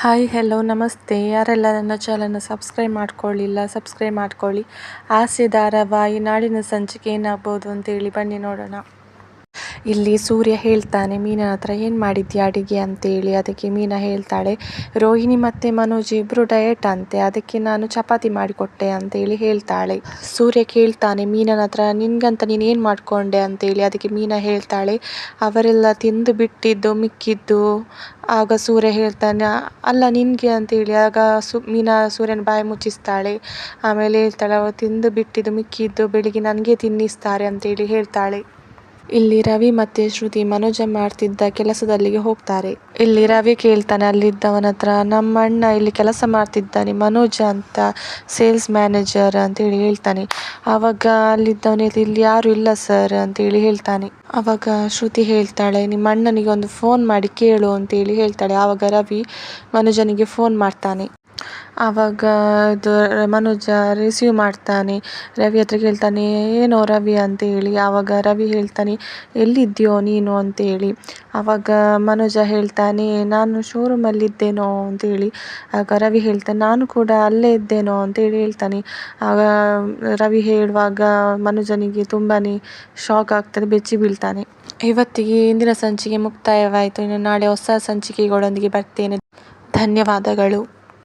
Hi hello ನಮಸ್ತೆ. ಯಾರೆಲ್ಲ ನನ್ನ ಚಾನಲ್ನ ಸಬ್ಸ್ಕ್ರೈಬ್ ಮಾಡ್ಕೊಳ್ಳಿಲ್ಲ ಸಬ್ಸ್ಕ್ರೈಬ್ ಮಾಡ್ಕೊಳ್ಳಿ. ಆಸೆ, ಧಾರಾವಾಹಿ ನಾಡಿನ ಸಂಚಿಕೆ ಏನಾಗ್ಬೋದು ಅಂತೇಳಿ ಬನ್ನಿ ನೋಡೋಣ. ಇಲ್ಲಿ ಸೂರ್ಯ ಹೇಳ್ತಾನೆ, ಮೀನನ ಹತ್ರ ಏನು ಮಾಡಿದ್ಯಾ ಅಡುಗೆ? ಅಂತೇಳಿ. ಅದಕ್ಕೆ ಮೀನಾ ಹೇಳ್ತಾಳೆ, ರೋಹಿಣಿ ಮತ್ತು ಮನೋಜ್ ಇಬ್ಬರು ಡಯಟ್ ಅಂತೆ, ಅದಕ್ಕೆ ನಾನು ಚಪಾತಿ ಮಾಡಿಕೊಟ್ಟೆ ಅಂತೇಳಿ ಹೇಳ್ತಾಳೆ. ಸೂರ್ಯ ಕೇಳ್ತಾನೆ, ಮೀನನ ಹತ್ರ ನಿನ್ಗಂತ ನೀನು ಏನು ಮಾಡಿಕೊಂಡೆ? ಅಂತೇಳಿ. ಅದಕ್ಕೆ ಮೀನಾ ಹೇಳ್ತಾಳೆ, ಅವರೆಲ್ಲ ತಿಂದು ಬಿಟ್ಟಿದ್ದು, ಮಿಕ್ಕಿದ್ದು. ಆಗ ಸೂರ್ಯ ಹೇಳ್ತಾನೆ, ಅಲ್ಲ ನಿನಗೆ? ಅಂತೇಳಿ. ಆಗ ಸು, ಮೀನಾ ಸೂರ್ಯನ ಬಾಯಿ ಮುಚ್ಚಿಸ್ತಾಳೆ. ಆಮೇಲೆ ಹೇಳ್ತಾಳೆ ತಿಂದು ಬಿಟ್ಟಿದ್ದು, ಮಿಕ್ಕಿದ್ದು, ಬೆಳಿಗ್ಗೆ ನನಗೆ ತಿನ್ನಿಸ್ತಾರೆ ಅಂತೇಳಿ ಹೇಳ್ತಾಳೆ. ಇಲ್ಲಿ ರವಿ ಮತ್ತೆ ಶ್ರುತಿ ಮನೋಜ ಮಾಡ್ತಿದ್ದ ಕೆಲಸದಲ್ಲಿಗೆ ಹೋಗ್ತಾರೆ. ಇಲ್ಲಿ ರವಿ ಕೇಳ್ತಾನೆ, ಅಲ್ಲಿದ್ದವನ ಹತ್ರ ನಮ್ಮ ಅಣ್ಣ ಇಲ್ಲಿ ಕೆಲಸ ಮಾಡ್ತಿದ್ದಾನೆ, ಮನೋಜ ಅಂತ ಸೇಲ್ಸ್ ಮ್ಯಾನೇಜರ್ ಅಂತೇಳಿ ಹೇಳ್ತಾನೆ. ಆವಾಗ ಅಲ್ಲಿದ್ದವನ ಇಲ್ಲಿ ಯಾರು ಇಲ್ಲ ಸರ್ ಅಂತೇಳಿ ಹೇಳ್ತಾನೆ. ಆವಾಗ ಶ್ರುತಿ ಹೇಳ್ತಾಳೆ ನಿಮ್ಮ ಅಣ್ಣನಿಗೆ ಒಂದು ಫೋನ್ ಮಾಡಿ ಕೇಳು ಅಂತೇಳಿ ಹೇಳ್ತಾಳೆ. ಆವಾಗ ರವಿ ಮನೋಜನಿಗೆ ಫೋನ್ ಮಾಡ್ತಾನೆ. ಆವಾಗ ಇದು ಮನೋಜ ರಿಸೀವ್ ಮಾಡ್ತಾನೆ. ರವಿ ಹತ್ರ ಕೇಳ್ತಾನೆ, ಏನೋ ರವಿ ಅಂತೇಳಿ ಆವಾಗ ರವಿ ಹೇಳ್ತಾನೆ ಎಲ್ಲಿದ್ಯೋ ನೀನು ಅಂತೇಳಿ ಆವಾಗ ಮನೋಜ ಹೇಳ್ತಾನೆ, ನಾನು ಶೋರೂಮಲ್ಲಿದ್ದೇನೋ ಅಂತೇಳಿ ಆಗ ರವಿ ಹೇಳ್ತಾನೆ, ನಾನು ಕೂಡ ಅಲ್ಲೇ ಇದ್ದೇನೋ ಅಂತೇಳಿ ಹೇಳ್ತಾನೆ. ಆಗ ರವಿ ಹೇಳುವಾಗ ಮನೋಜನಿಗೆ ತುಂಬಾ ಶಾಕ್ ಆಗ್ತದೆ, ಬೆಚ್ಚಿ ಬೀಳ್ತಾನೆ. ಇವತ್ತಿಗೆ, ಇಂದಿನ ಸಂಚಿಕೆ ಮುಕ್ತಾಯವಾಯಿತು. ಇನ್ನು ನಾಳೆ ಹೊಸ ಸಂಚಿಕೆಗಳೊಂದಿಗೆ ಬರ್ತೇನೆ. ಧನ್ಯವಾದಗಳು.